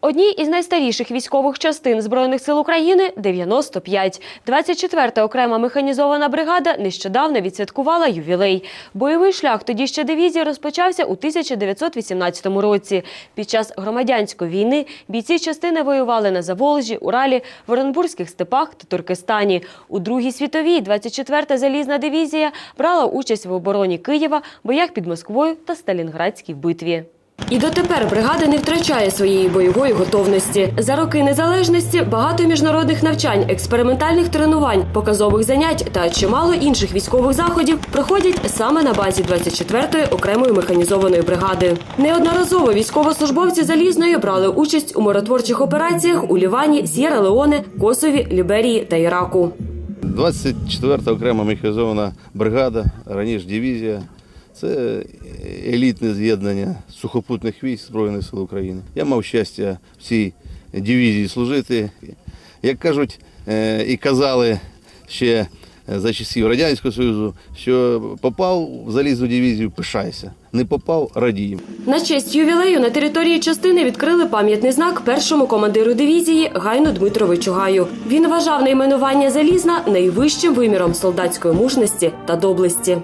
Одній із найстаріших військових частин Збройних сил України 95. 24-та окрема механізована бригада нещодавно відсвяткувала ювілей. Бойовий шлях тоді ще дивізії розпочався у 1918 році. Під час громадянської війни бійці частини воювали на Заволжі, Уралі, в Оренбурзьких степах та Туркестані. У Другій світовій 24-та залізна дивізія брала участь в обороні Києва, боях під Москвою та Сталінградській битві. І дотепер бригада не втрачає своєї бойової готовності. За роки незалежності багато міжнародних навчань, експериментальних тренувань, показових занять та чимало інших військових заходів проходять саме на базі 24-ї окремої механізованої бригади. Неодноразово військовослужбовці залізної брали участь у миротворчих операціях у Лівані, Сєра Леоне, Косові, Ліберії та Іраку. 24-та окрема механізована бригада, раніше дивізія. Це елітне з'єднання сухопутних військ Збройних сил України. Я мав щастя в цій дивізії служити. Як кажуть е, і казали ще за часів Радянського Союзу, що попав в залізну дивізію, пишайся. Не попав радіємо. На честь ювілею на території частини відкрили пам'ятний знак першому командиру дивізії Гайну Дмитровичу Гаю. Він вважав найменування залізна найвищим виміром солдатської мужності та доблесті.